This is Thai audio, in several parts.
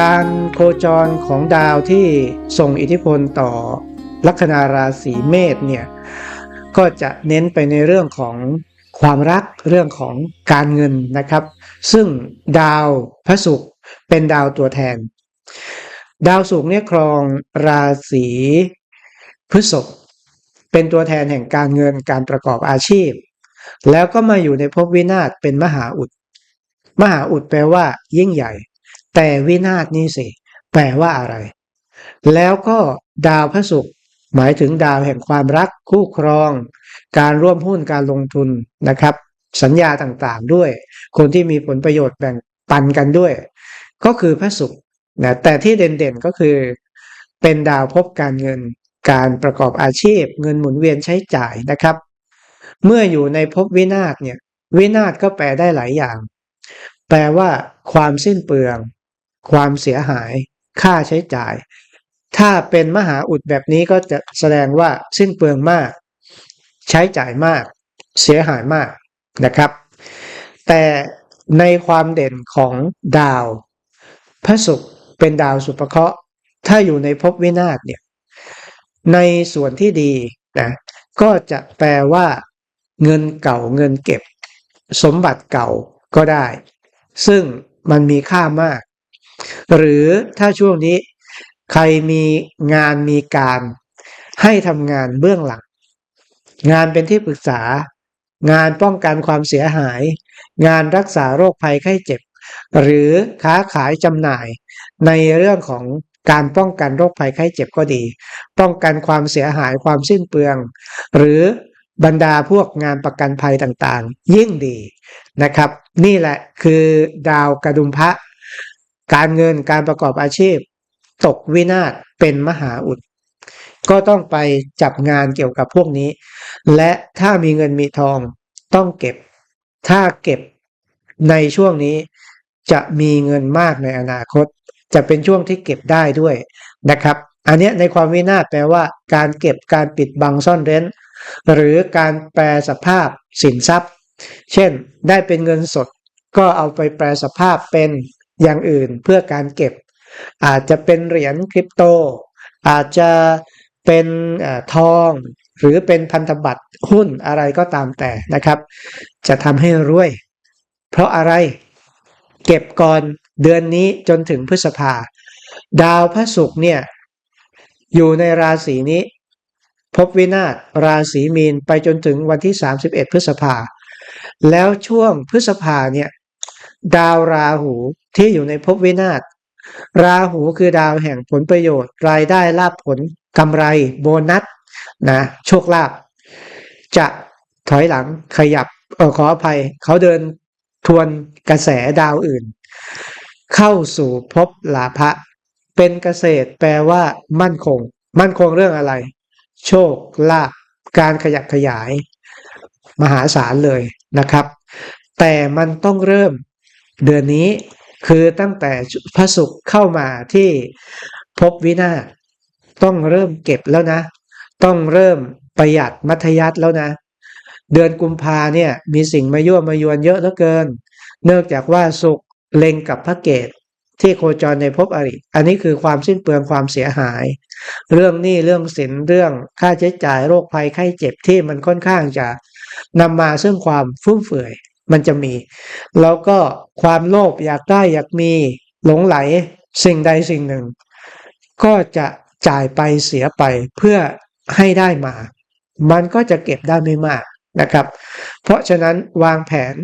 การโคจรของดาวที่ส่งอิทธิพลต่อลัคนาราศีเมษเนี่ยก็จะเน้นไปในเรื่องของความรักเรื่องของการเงินนะครับ ซึ่งดาวพระศุกร์เป็นดาวตัวแทน ดาวศุกร์เนี่ยครองราศีพฤษภเป็นตัวแทนแห่งการเงินการประกอบอาชีพ แล้วก็มาอยู่ในภพวินาศเป็นมหาอุด มหาอุดแปลว่า ยิ่งใหญ่ แต่วินาศนี่สิ แปลว่าอะไร แล้วก็ดาวพระศุกร์หมายถึงดาวแห่งความรักคู่ครอง การร่วมหุ้นการลงทุนนะครับ สัญญาต่างๆด้วย คนที่มีผลประโยชน์แบ่งปันกันด้วย ก็คือพระศุกร์นะแต่ที่เด่นๆก็คือ เป็นดาวพบการเงิน การประกอบอาชีพ เงินหมุนเวียนใช้จ่ายนะครับ เมื่ออยู่ในภพวินาศเนี่ยวินาศก็แปลได้หลายอย่าง แปลว่า ความสิ้นเปลือง ความเสียหายค่าใช้จ่าย ถ้าเป็นมหาอุดแบบนี้ก็จะแสดงว่าสิ้นเปลืองมาก ใช้จ่ายมาก เสียหายมากนะครับ แต่ในความเด่นของดาว พระศุกร์เป็นดาวสุภเคราะห์ ถ้าอยู่ในภพวินาศเนี่ยในส่วนที่ดีนะก็จะแปลว่า เงินเก่าเงินเก็บ สมบัติเก่าก็ได้ ซึ่งมันมีค่ามาก หรือถ้าช่วงนี้ใครมีงานมีการให้ทำงานเบื้องหลัง งานเป็นที่ปรึกษา งานป้องกันความเสียหาย งานรักษาโรคภัยไข้เจ็บ หรือค้าขายจำหน่าย ในเรื่องของการป้องกันโรคภัยไข้เจ็บก็ดี ป้องกันความเสียหายความสิ้นเปลือง หรือบรรดาพวกงานประกันภัยต่างๆ ยิ่งดีนะครับ นี่แหละคือดาวกระดุมพระ การเงินการประกอบอาชีพ ตกวินาศเป็นมหาอุด ก็ต้องไปจับงานเกี่ยวกับพวกนี้ และถ้ามีเงินมีทองต้องเก็บ ถ้าเก็บในช่วงนี้จะมีเงินมากในอนาคต จะเป็นช่วงที่เก็บได้ด้วยนะครับ อันนี้ในความวินาศแปลว่า การเก็บการปิดบังซ่อนเร้น หรือการแปลสภาพสินทรัพย์ เช่น ได้เป็นเงินสดก็เอาไปแปลสภาพเป็น อย่างอื่นเพื่อการเก็บ อาจจะเป็นเหรียญคริปโต อาจจะเป็นอทองหรือเป็นพันธบัตรหุ้นอะไรก็ตามแต่นะครับ จะทำให้รวย เพราะอะไรเก็บก่อนเดือนนี้จนถึงพฤษภา ดาวพระศุกร์เนี่ย อยู่ในราศีนี้ พบวินาศราศีมีนไปจนถึงวันที่ 31 พฤษภา แล้วช่วงพฤษภาเนี่ย ดาวราหู ที่อยู่ในภพวินาศราหูคือดาวแห่งผลประโยชน์ รายได้ลาภผลกำไรโบนัสนะโชคลาภจะถอยหลังขยับเออขออภัย เขาเดินทวนกระแสดาวอื่น เข้าสู่ภพลาภะเป็นเกษตรแปลว่ามั่นคง มั่นคงเรื่องอะไร โชคลาภการขยับขยาย มหาศาลเลยนะครับ แต่มันต้องเริ่มเดือนนี้ คือตั้งแต่พระศุกร์เข้ามาที่ภพวินาศต้องเริ่มเก็บแล้วนะ ต้องเริ่มประหยัดมัธยัติแล้วนะ เดือนกุมภาเนี่ยมีสิ่งมายั่วมายวนเยอะเหลือเกิน เนื่องจากว่าศุกเล็งกับพระเกตที่โคจรในภพอริ อันนี้คือความสิ้นเปลืองความเสียหาย เรื่องหนี้เรื่องสินเรื่องค่าใช้จ่ายโรคภัยไข้เจ็บที่มันค่อนข้างจะนำมาซึ่งความฟุ่มเฟือย มันจะมี แล้วก็ความโลภอยากได้อยากมีหลงไหลสิ่งใดสิ่งหนึ่ง ก็จะจ่ายไปเสียไปเพื่อให้ได้มา มันก็จะเก็บได้ไม่มากนะครับ เพราะฉะนั้นวางแผน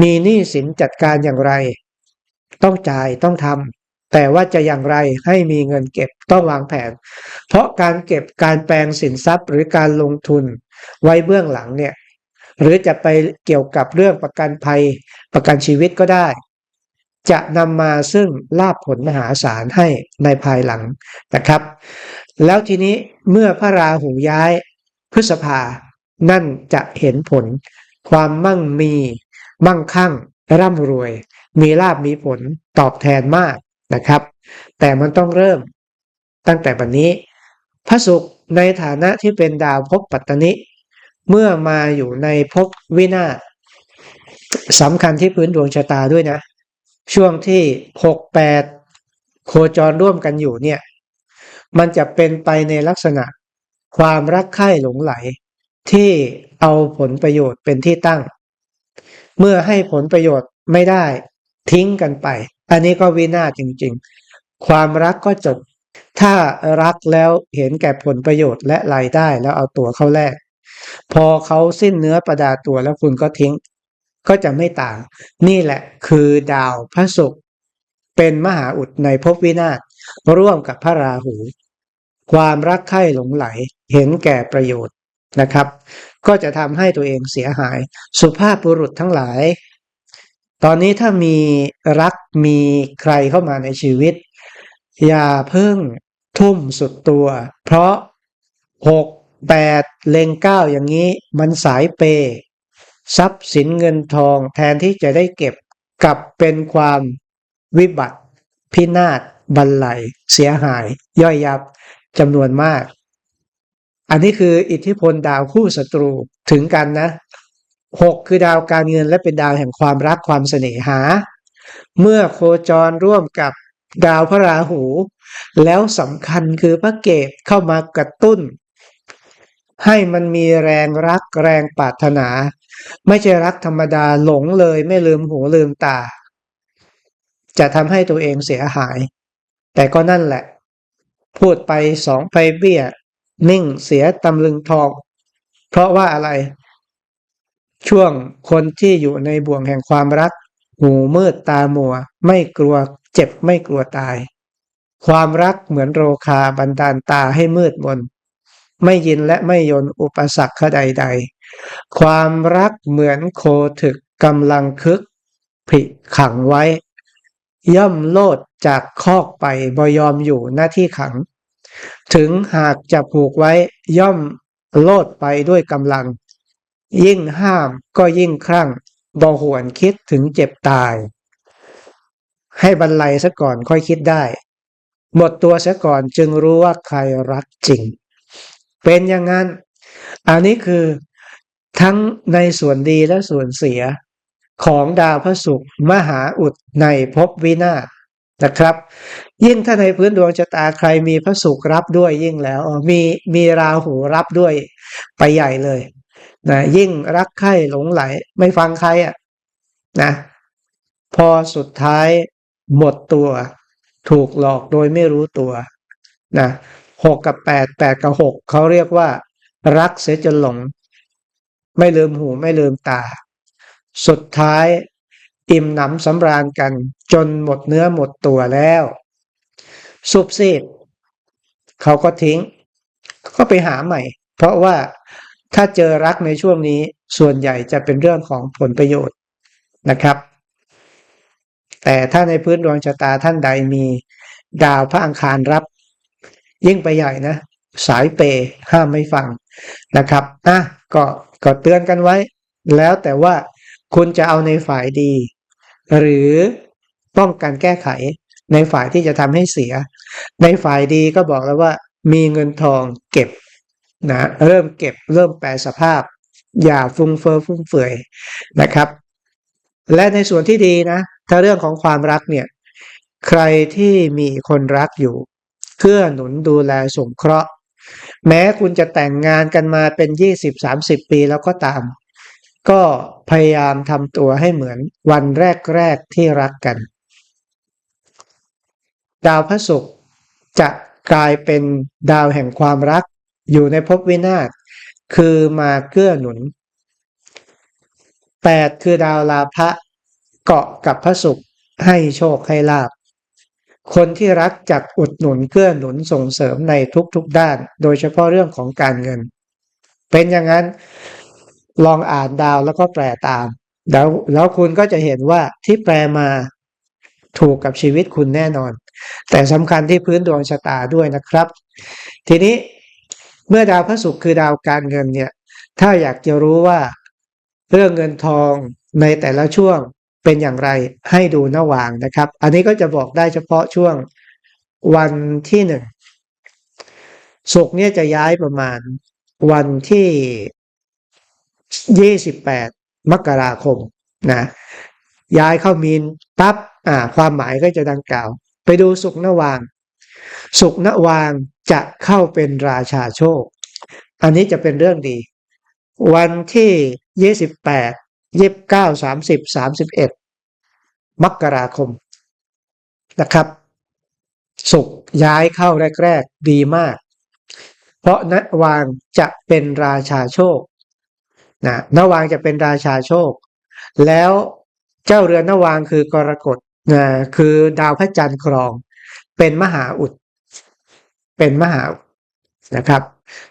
มีหนี้สินจัดการอย่างไร ต้องจ่ายต้องทำแต่ว่าจะอย่างไรให้มีเงินเก็บต้องวางแผน เพราะการเก็บการแปลงสินทรัพย์หรือการลงทุนไว้เบื้องหลังเนี่ย หรือจะไปเกี่ยวกับเรื่องประกันภัยประกันชีวิตก็ได้ จะนำมาซึ่งลาภผลมหาศาลให้ในภายหลังนะครับ แล้วทีนี้เมื่อพระราหูย้ายพฤษภา นั่นจะเห็นผล ความมั่งมี มั่งคั่ง ร่ำรวย มีลาบมีผลตอบแทนมากนะครับ แต่มันต้องเริ่มตั้งแต่บัดนนี้ พระศุกร์ในฐานะที่เป็นดาวภพปัตตนิ เมื่อมาอยู่ในภพวินาศสำคัญที่พื้นดวงชะตาด้วยนะ ช่วงที่หกแปดโคจรร่วมกันอยู่เนี่ย มันจะเป็นไปในลักษณะความรักใคร่หลงไหล ที่เอาผลประโยชน์เป็นที่ตั้ง เมื่อให้ผลประโยชน์ไม่ได้ทิ้งกันไป อันนี้ก็วินาศจริง ๆ ความรักก็จบ ถ้ารักแล้วเห็นแก่ผลประโยชน์และรายได้แล้วเอาตัวเข้าแลก พอเขาสิ้นเนื้อประดาตัวแล้วคุณก็ทิ้ง ก็จะไม่ต่าง นี่แหละคือดาวพระศุกร์เป็นมหาอุดในภพวินาศร่วมกับพระราหู ความรักใคร่หลงไหลเห็นแก่ประโยชน์นะครับ ก็จะทำให้ตัวเองเสียหาย สุภาพบุรุษทั้งหลาย ตอนนี้ถ้ามีรักมีใครเข้ามาในชีวิต อย่าเพิ่งทุ่มสุดตัว เพราะหก แปดเลงเก้าอย่างนี้มันสายเปย์ทรัพย์สินเงินทองแทนที่จะได้เก็บกลับเป็นความวิบัติ พินาศบันไลเสียหาย ย่อยยับจำนวนมาก อันนี้คืออิทธิพลดาวคู่ศัตรูถึงกันนะหกคือดาวการเงินและเป็นดาวแห่งความรักความเสน่หา เมื่อโคจรร่วมกับดาวพระราหู แล้วสำคัญคือพระเกตเข้ามากระตุ้น ให้มันมีแรงรักแรงปรารถนา ไม่ใช่รักธรรมดาหลงเลยไม่ลืมหูลืมตา จะทำให้ตัวเองเสียหาย แต่ก็นั่นแหละ พูดไปสองไปเบี้ย นิ่งเสียตำลึงทอง เพราะว่าอะไร ช่วงคนที่อยู่ในบ่วงแห่งความรัก หูมืดตามัว ไม่กลัวเจ็บไม่กลัวตาย ความรักเหมือนโรคาบันดาลตาให้มืดมน ไม่ยินและไม่ยนอุปสรรคใด ๆ ความรักเหมือนโคถึกกำลังคึกผิขังไว้ ย่อมโลดจากคอกไปบยอมอยู่หน้าที่ขัง ถึงหากจะผูกไว้ย่อมโลดไปด้วยกำลัง ยิ่งห้ามก็ยิ่งครั่งบ่หวนคิดถึงเจ็บตาย ให้บรรลัยซะก่อนค่อยคิดได้ หมดตัวซะก่อนจึงรู้ว่าใครรักจริง เป็นอย่างนั้น อันนี้คือทั้งในส่วนดีและส่วนเสียของดาวพระศุกร์มหาอุดในภพวินาศนะครับ ยิ่งถ้าในพื้นดวงชะตาใครมีพระศุกร์รับด้วยยิ่งแล้วมีมีราหูรับด้วยไปใหญ่เลยนะยิ่งรักใคร่หลงไหล ไม่ฟังใครอะนะ พอสุดท้ายหมดตัว ถูกหลอกโดยไม่รู้ตัวนะ หกกับแปดแปดกับหกเขาเรียกว่า รักเสียจนหลง ไม่ลืมหูไม่ลืมตา สุดท้ายอิ่มหนำสำราญกันจนหมดเนื้อหมดตัวแล้วสุบซีดเขาก็ทิ้ง ก็ไปหาใหม่ เพราะว่าถ้าเจอรักในช่วงนี้ส่วนใหญ่จะเป็นเรื่องของผลประโยชน์นะครับ แต่ถ้าในพื้นดวงชะตาท่านใดมีดาวพระอังคารรับ ยิ่งไปใหญ่นะ สายเปย์ห้ามไม่ฟังนะครับอะก็ก็เตือนกันไว้ แล้วแต่ว่าคุณจะเอาในฝ่ายดี หรือป้องกันแก้ไขในฝ่ายที่จะทำให้เสีย ในฝ่ายดีก็บอกแล้วว่ามีเงินทองเก็บนะเริ่มเก็บเริ่มแปลสภาพ อย่าฟุ้งเฟอ้อฟุ่มเฟือยนะครับ และในส่วนที่ดีนะ ถ้าเรื่องของความรักเนี่ย ใครที่มีคนรักอยู่ เกื้อหนุนดูแลสงเคราะห์ แม้คุณจะแต่งงานกันมาเป็นยี่สิบสามสิบปีแล้วก็ตาม ก็พยายามทำตัวให้เหมือนวันแรก ๆ ที่รักกัน ดาวพระศุกร์จะกลายเป็นดาวแห่งความรัก อยู่ในภพวินาศคือมาเกื้อหนุนแปดคือดาวลาภะเกาะกับพระศุกร์ให้โชคให้ลาบ คนที่รักจักอุดหนุนเกื้อหนุนส่งเสริมในทุกๆด้าน โดยเฉพาะเรื่องของการเงิน เป็นอย่างนั้นลองอ่านดาวแล้วก็แปลตาม แล้วแล้วคุณก็จะเห็นว่าที่แปลมาถูกกับชีวิตคุณแน่นอน แต่สำคัญที่พื้นดวงชะตาด้วยนะครับ ทีนี้เมื่อดาวพระศุกร์คือดาวการเงินเนี่ย ถ้าอยากจะรู้ว่าเรื่องเงินทองในแต่ละช่วง เป็นอย่างไรให้ดูหน้าวางนะครับ อันนี้ก็จะบอกได้เฉพาะช่วงวันที่หนึ่งศุกร์เนี่ยจะย้ายประมาณวันที่ยี่สิบแปดมกราคมนะย้ายเข้ามีนปั๊บอ่า ความหมายก็จะดังกล่าว ไปดูสุขนวาง สุขนวางจะเข้าเป็นราชาโชค อันนี้จะเป็นเรื่องดี วันที่ยี่สิบแปด ยี่สิบเก้าสามสิบสามสิบเอ็ดมกราคมนะครับ สุขย้ายเข้าแรกๆดีมาก เพราะนวางจะเป็นราชาโชคนะนวางจะเป็นราชาโชค แล้วเจ้าเรือนนวางคือกรกฎนะคือดาวพระจันทร์ครอง เป็นมหาอุด เป็นมหาอุดนะครับ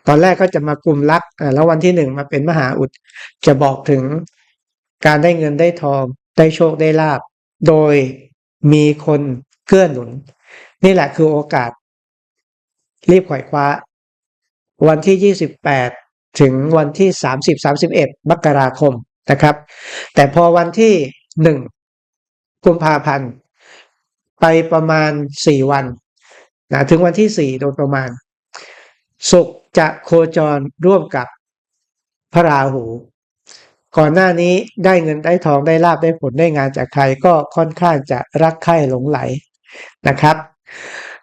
ตอนแรกก็จะมากลุ่มรักแล้ววันที่หนึ่งมาเป็นมหาอุด จะบอกถึง การได้เงินได้ทองได้โชคได้ลาบ โดยมีคนเกื้อหนุน นี่แหละคือโอกาส รีบไขว่คว้า วันที่ 28 ถึงวันที่ 30 31 มกราคมนะครับ แต่พอวันที่ 1 กุมภาพันธ์ ไปประมาณ 4 วันนะถึงวันที่ 4 โดยประมาณ สุขจะโคจรร่วมกับพระราหู ก่อนหน้านี้ได้เงินได้ทองได้ลาบได้ผลได้งานจากใครก็ค่อนข้างจะรักใคร่หลงไหลนะครับ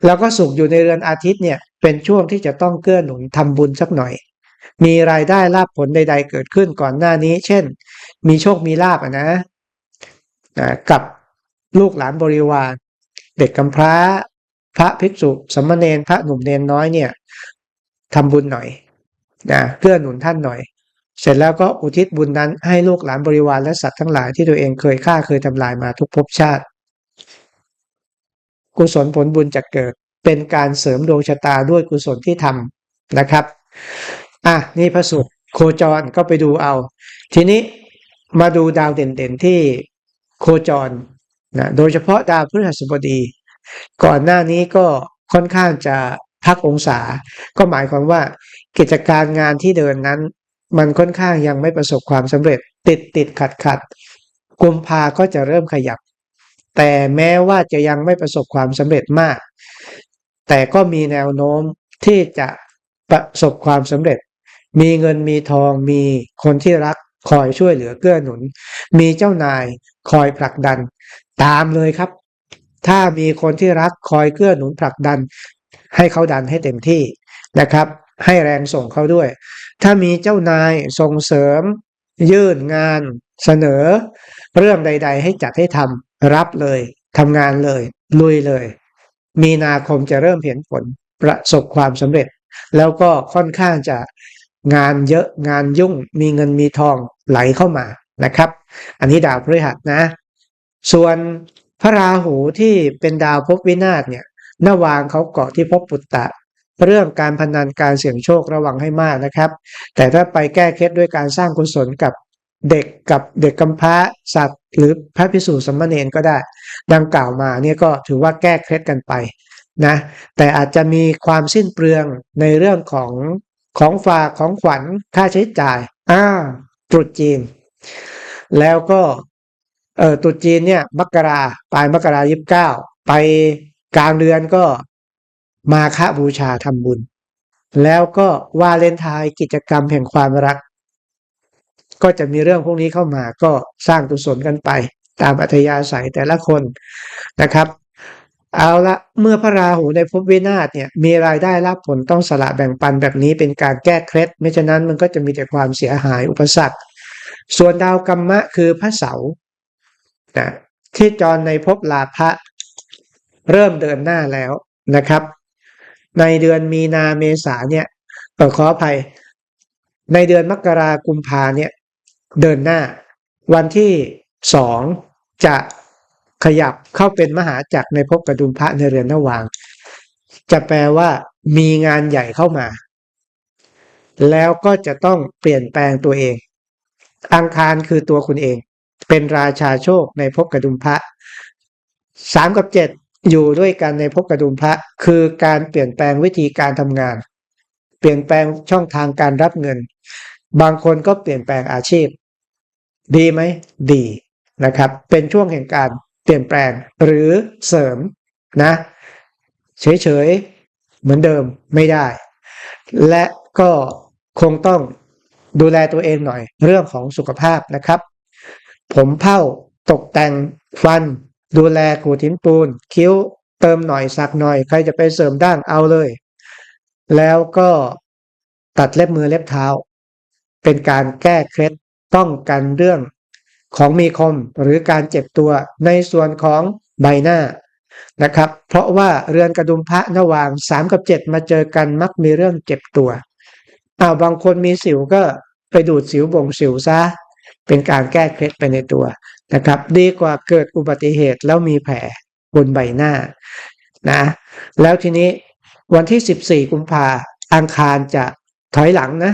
แล้วก็สุขอยู่ในเรือนอาทิตย์เนี่ยเป็นช่วงที่จะต้องเกื้อหนุนทำบุญสักหน่อย มีรายได้ลาบผลใด ๆ เกิดขึ้นก่อนหน้านี้ เช่น มีโชคมีลาบอะนะกับลูกหลานบริวาร เด็กกำพร้า พระภิกษุสามเณรพระหนุ่มเนนน้อยเนี่ยทำบุญหน่อยนะเกื้อหนุนท่านหน่อย เสร็จแล้วก็อุทิศบุญนั้นให้ลูกหลานบริวารและสัตว์ทั้งหลายที่ตัวเองเคยฆ่าเคยทำลายมาทุกภพชาติ กุศลผลบุญจะเกิด เป็นการเสริมดวงชะตาด้วยกุศลที่ทำนะครับอะนี่พระสุขโคจรก็ไปดูเอา ทีนี้มาดูดาวเด่นๆที่โคจรนะโดยเฉพาะดาวพฤหัสบดี ก่อนหน้านี้ก็ค่อนข้างจะพักองศา ก็หมายความว่ากิจการงานที่เดินนั้น มันค่อนข้างยังไม่ประสบความสำเร็จติดติดขัดขัดกุมภาก็จะเริ่มขยับ แต่แม้ว่าจะยังไม่ประสบความสำเร็จมาก แต่ก็มีแนวโน้มที่จะประสบความสำเร็จ มีเงินมีทองมีคนที่รักคอยช่วยเหลือเกื้อหนุน มีเจ้านายคอยผลักดัน ตามเลยครับ ถ้ามีคนที่รักคอยเกื้อหนุนผลักดัน ให้เขาดันให้เต็มที่นะครับ ให้แรงส่งเขาด้วย ถ้ามีเจ้านายส่งเสริม ยื่นงานเสนอ เรื่องใด ๆ ให้จัดให้ทำรับเลยทำงานเลย ลุยเลย มีนาคมจะเริ่มเห็นผลประสบความสำเร็จ แล้วก็ค่อนข้างจะงานเยอะงานยุ่งมีเงินมีทองไหลเข้ามานะครับ อันนี้ดาวพฤหัสนะ ส่วนพระราหูที่เป็นดาวภพวินาศเนี่ยนวางเขาเกาะที่ภพปุตตะ เรื่องการพนันการเสี่ยงโชคระวังให้มากนะครับ แต่ถ้าไปแก้เคล็ดด้วยการสร้างกุศลกับเด็กกับเด็กกำพร้าสัตว์ หรือพระพิสุสมณเณรก็ได้ ดังกล่าวมาเนี่ยก็ถือว่าแก้เคล็ดกันไปนะแต่อาจจะมีความสิ้นเปลืองในเรื่องของของฝากของขวัญค่าใช้จ่ายอ่าตรุษจีน แล้วก็เออตรุษจีนเนี่ยมกราปลายมกรายิบเก้าไปกลางเดือนก็ มาฆบูชาทำบุญ แล้วก็วาเลนไทน์กิจกรรมแห่งความรัก ก็จะมีเรื่องพวกนี้เข้ามาก็สร้างกุศลกันไป ตามอัธยาศัยแต่ละคนนะครับ เอาละเมื่อพระราหูในภพวินาศเนี่ยมีรายได้รับผลต้องสละแบ่งปันแบบนี้เป็นการแก้เคล็ดไม่ฉะนั้นมันก็จะมีแต่ความเสียหายอุปสรรคส่วนดาวกรรมะคือพระเสาร์นะที่จรในภพลาภะเริ่มเดินหน้าแล้วนะครับ ในเดือนมีนาเมษาเนี่ยเออขออภัย ในเดือนมกรากุมภาเนี่ยเดินหน้า วันที่สองจะขยับเข้าเป็นมหาจักรในภพกระดุมพระในเรือนนวาง จะแปลว่ามีงานใหญ่เข้ามา แล้วก็จะต้องเปลี่ยนแปลงตัวเอง อังคารคือตัวคุณเอง เป็นราชาโชคในภพกระดุมพระสามกับเจ็ด อยู่ด้วยกันในภพกระดุมพระ คือการเปลี่ยนแปลงวิธีการทำงาน เปลี่ยนแปลงช่องทางการรับเงิน บางคนก็เปลี่ยนแปลงอาชีพ ดีไหม ดีนะครับ เป็นช่วงแห่งการเปลี่ยนแปลงหรือเสริมนะเฉยๆ เหมือนเดิมไม่ได้ และก็คงต้องดูแลตัวเองหน่อยเรื่องของสุขภาพนะครับ ผมเผ้าตกแต่งฟัน ดูแลขูดหินปูน คิ้วเติมหน่อยสักหน่อย ใครจะไปเสริมด้านเอาเลย แล้วก็ตัดเล็บมือเล็บเท้า เป็นการแก้เคล็ดป้องกันเรื่องของมีคมหรือการเจ็บตัวในส่วนของใบหน้านะครับ เพราะว่าเรือนกระดุมพระระหว่างสามกับเจ็ดมาเจอกันมักมีเรื่องเจ็บตัวอ้าวบางคนมีสิวก็ไปดูดสิวบ่งสิวซะเป็นการแก้เคล็ดไปในตัว นะครับ ดีกว่าเกิดอุบัติเหตุแล้วมีแผลบนใบหน้านะแล้วทีนี้วันที่ 14 กุมภาอังคารจะถอยหลังนะ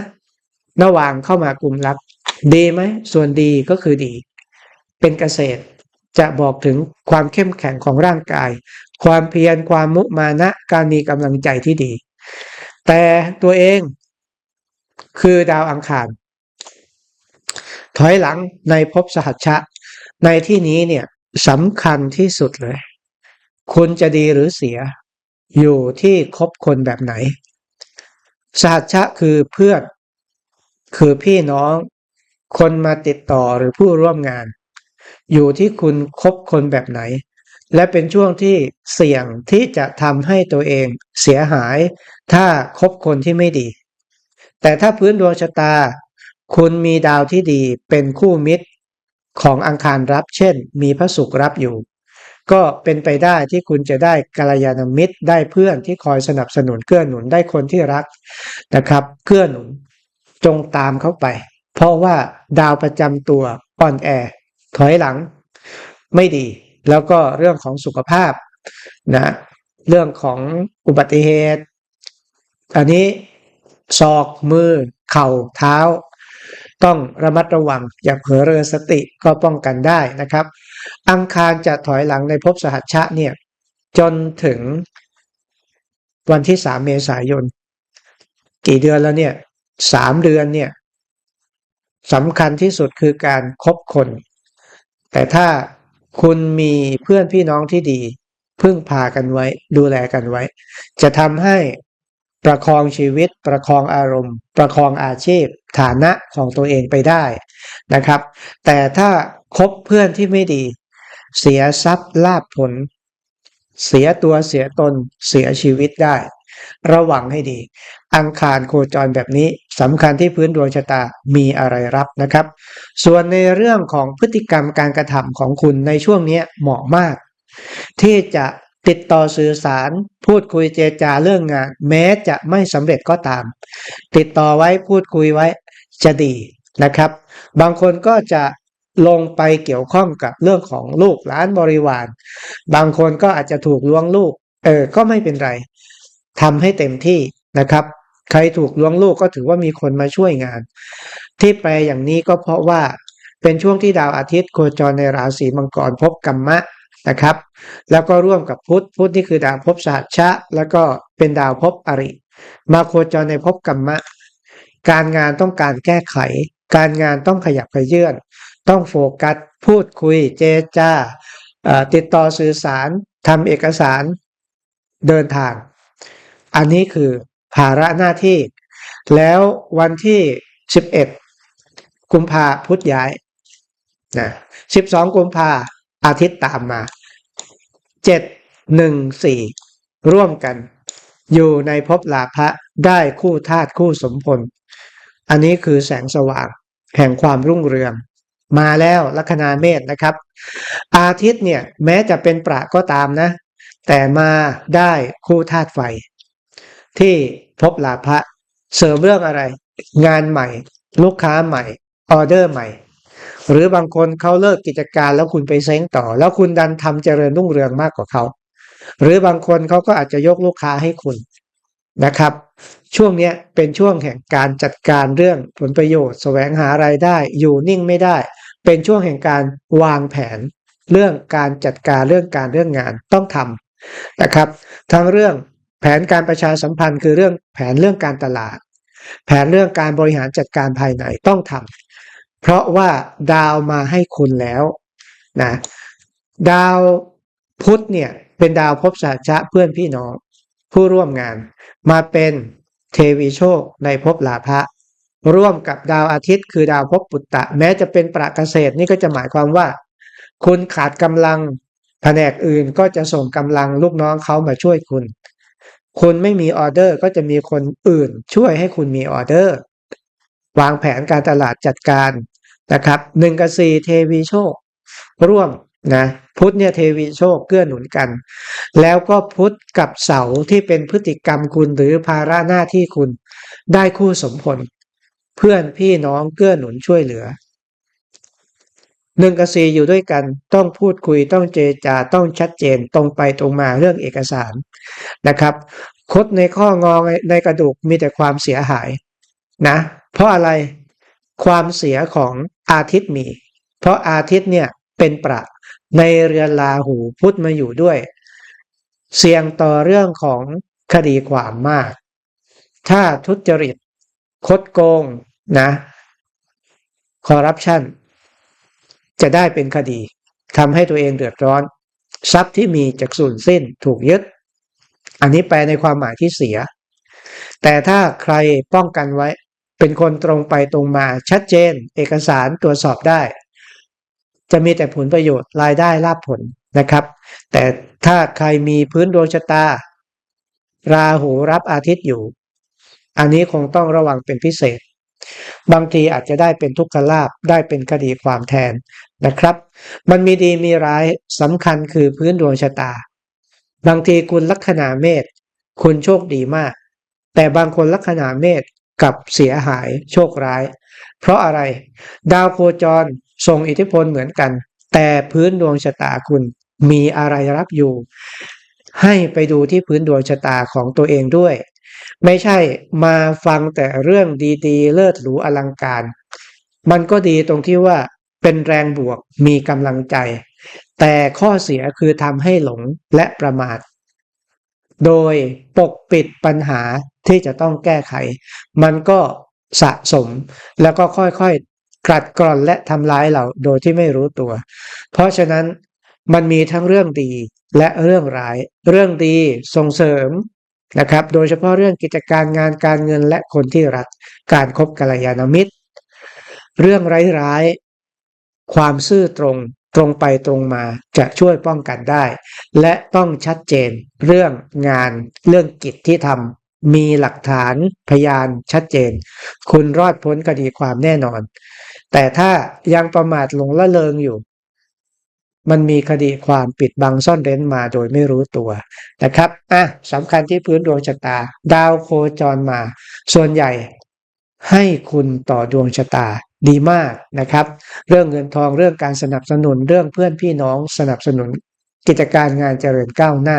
ระหว่างเข้ามากลุ่มรับดีไหมส่วนดีก็คือดี เป็นเกษตรจะบอกถึงความเข้มแข็งของร่างกาย ความเพียรความมุมานะการมีกำลังใจที่ดี แต่ตัวเองคือดาวอังคาร ถอยหลังในภพสหัชชะ ในที่นี้เนี่ยสำคัญที่สุดเลย คุณจะดีหรือเสีย อยู่ที่คบคนแบบไหนสหัชชะคือเพื่อน คือพี่น้อง คนมาติดต่อหรือผู้ร่วมงาน อยู่ที่คุณคบคนแบบไหน และเป็นช่วงที่เสี่ยงที่จะทำให้ตัวเองเสียหาย ถ้าคบคนที่ไม่ดี แต่ถ้าพื้นดวงชะตา คุณมีดาวที่ดีเป็นคู่มิตร ของอังคารรับ เช่น มีพระศุกร์รับอยู่ ก็เป็นไปได้ที่คุณจะได้กัลยาณมิตรได้เพื่อนที่คอยสนับสนุนเกื้อหนุนได้คนที่รักนะครับเกื้อหนุนจงตามเข้าไป เพราะว่าดาวประจำตัวอ่อนแอ ถอยหลัง ไม่ดี แล้วก็เรื่องของสุขภาพนะเรื่องของอุบัติเหตุ อันนี้ศอกมือ เข่าเท้า ต้องระมัดระวังอย่าเผลอเรอสติก็ป้องกันได้นะครับ อังคารจะถอยหลังในภพสหัชชะเนี่ยจนถึงวันที่สามเมษายน กี่เดือนแล้วเนี่ยสามเดือนเนี่ยสำคัญที่สุดคือการคบคน แต่ถ้าคุณมีเพื่อนพี่น้องที่ดี พึ่งพากันไว้ ดูแลกันไว้ จะทำให้ประคองชีวิต ประคองอารมณ์ ประคองอาชีพ ฐานะของตัวเองไปได้นะครับ แต่ถ้าคบเพื่อนที่ไม่ดี เสียทรัพย์ลาภผล เสียตัวเสียตนเสียชีวิตได้ ระวังให้ดี อังคารโคจรแบบนี้สำคัญที่พื้นดวงชะตามีอะไรรับนะครับ ส่วนในเรื่องของพฤติกรรมการกระทำของคุณในช่วงนี้เหมาะมาก ที่จะติดต่อสื่อสารพูดคุยเจรจาเรื่องงาน แม้จะไม่สำเร็จก็ตาม ติดต่อไว้พูดคุยไว้ จะดีนะครับ บางคนก็จะลงไปเกี่ยวข้องกับเรื่องของลูกหลานบริวาร บางคนก็อาจจะถูกล้วงลูก เออ ก็ไม่เป็นไรทำให้เต็มที่นะครับ ใครถูกล้วงลูกก็ถือว่ามีคนมาช่วยงาน ที่แปลอย่างนี้ก็เพราะว่าเป็นช่วงที่ดาวอาทิตย์โคจรในราศีมังกรพบกัมมะนะครับ แล้วก็ร่วมกับพุธพุธนี่คือดาวภพสหัชชะ แล้วก็เป็นดาวภพอริ มาโคจรในภพกัมมะ การงานต้องการแก้ไข การงานต้องขยับขยื่นต้องโฟกัส พูดคุยเจจาติดต่อสื่อสารทำเอกสารเดินทาง อันนี้คือภาระหน้าที่ แล้ววันที่ 11 กุมภาพุธย้ายนะ12 กุมภาอาทิตย์ตามมา 7 1 4 ร่วมกัน อยู่ในภพลาภะ ได้คู่ธาตุคู่สมพล อันนี้คือแสงสว่าง แห่งความรุ่งเรือง มาแล้วลัคนาเมษนะครับ อาทิตย์เนี่ยแม้จะเป็นประก็ตามนะ แต่มาได้คู่ธาตุไฟ ที่พบลาภะเสริมเรื่องอะไร งานใหม่ ลูกค้าใหม่ ออเดอร์ใหม่ หรือบางคนเขาเลิกกิจการแล้วคุณไปเซ้งต่อ แล้วคุณดันทำเจริญรุ่งเรืองมากกว่าเขาหรือบางคนเขาก็อาจจะยกลูกค้าให้คุณ นะครับ ช่วงนี้เป็นช่วงแห่งการจัดการเรื่องผลประโยชน์ แสวงหารายได้ อยู่นิ่งไม่ได้ เป็นช่วงแห่งการวางแผน เรื่องการจัดการเรื่องการเรื่องงานต้องทำนะครับ ทั้งเรื่องแผนการประชาสัมพันธ์คือเรื่องแผนเรื่องการตลาด แผนเรื่องการบริหารจัดการภายในต้องทำเพราะว่าดาวมาให้คุณแล้วนะดาวพุธเนี่ยเป็นดาวภพสาชะเพื่อนพี่น้อง ผู้ร่วมงาน มาเป็นเทวีโชคในภพลาภะร่วมกับดาวอาทิตย์ คือดาวภพปุตตะ แม้จะเป็นประเกษตรนี่ก็จะหมายความว่า คุณขาดกำลังแผนกอื่นก็จะส่งกำลังลูกน้องเขามาช่วยคุณ คุณไม่มีออเดอร์ก็จะมีคนอื่นช่วยให้คุณมีออเดอร์ วางแผนการตลาดจัดการนะครับหนึ่งกับสี่เทวีโชค ร่วม นะพุธเนี่ยเทวีโชคเกื้อหนุนกัน แล้วก็พุธกับเสาที่เป็นพฤติกรรมคุณหรือภาระหน้าที่คุณได้คู่สมผล เพื่อนพี่น้องเกื้อหนุนช่วยเหลือหนึ่งกับสี่อยู่ด้วยกันต้องพูดคุยต้องเจรจาต้องชัดเจนตรงไปตรงมาเรื่องเอกสารนะครับคดในข้องอในกระดูกมีแต่ความเสียหายนะเพราะอะไรความเสียของอาทิตย์มี เพราะอาทิตย์เนี่ย เป็นประในเรือนลาหูพุธมาอยู่ด้วย เสี่ยงต่อเรื่องของคดีความมาก ถ้าทุจริต คดโกงนะคอร์รัปชันจะได้เป็นคดีทำให้ตัวเองเดือดร้อน ทรัพย์ที่มีจากสูญสิ้นถูกยึด อันนี้แปลในความหมายที่เสีย แต่ถ้าใครป้องกันไว้ เป็นคนตรงไปตรงมาชัดเจน เอกสารตรวจสอบได้ จะมีแต่ผลประโยชน์รายได้ลาภผลนะครับ แต่ถ้าใครมีพื้นดวงชะตา ราหูรับอาทิตย์อยู่ อันนี้คงต้องระวังเป็นพิเศษ บางทีอาจจะได้เป็นทุกขลาบได้เป็นคดีความแทนนะครับ มันมีดีมีร้ายสำคัญคือพื้นดวงชะตา บางทีคุณลัคนาเมษคุณโชคดีมาก แต่บางคนลัคนาเมษกับเสียหายโชคร้าย เพราะอะไร ดาวโคจร ส่งอิทธิพลเหมือนกัน แต่พื้นดวงชะตาคุณมีอะไรรับอยู่ ให้ไปดูที่พื้นดวงชะตาของตัวเองด้วย ไม่ใช่มาฟังแต่เรื่องดีๆ เลิศหรูอลังการ มันก็ดีตรงที่ว่าเป็นแรงบวกมีกำลังใจ แต่ข้อเสียคือทำให้หลงและประมาท โดยปกปิดปัญหาที่จะต้องแก้ไข มันก็สะสมแล้วก็ค่อยๆ กลัดกร่อนและทำร้ายเราโดยที่ไม่รู้ตัว เพราะฉะนั้นมันมีทั้งเรื่องดีและเรื่องร้าย เรื่องดีส่งเสริมนะครับ โดยเฉพาะเรื่องกิจการงานการเงินและคนที่รัก การคบกัลยาณมิตร เรื่องร้ายๆความซื่อตรงตรงไปตรงมาจะช่วยป้องกันได้ และต้องชัดเจนเรื่องงานเรื่องกิจที่ทำมีหลักฐานพยานชัดเจน คุณรอดพ้นคดีความแน่นอน แต่ถ้ายังประมาทหลงละเลงอยู่ มันมีคดีความปิดบังซ่อนเร้นมาโดยไม่รู้ตัวนะครับอะสำคัญที่พื้นดวงชะตา ดาวโคจรมา ส่วนใหญ่ให้คุณต่อดวงชะตาดีมากนะครับ เรื่องเงินทองเรื่องการสนับสนุนเรื่องเพื่อนพี่น้องสนับสนุนกิจการงานเจริญก้าวหน้า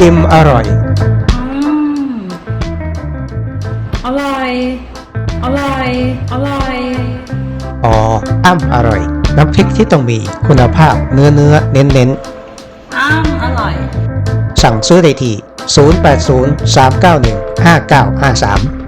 อิ่มอร่อย อยอร่อย อ๋อ อ้ำอร่อย น้ำพริกที่ต้องมีคุณภาพเนื้อเนื้อเน้นเน้นอ้ามอร่อยๆสั่งซื้อได้ที่ 080 391 5953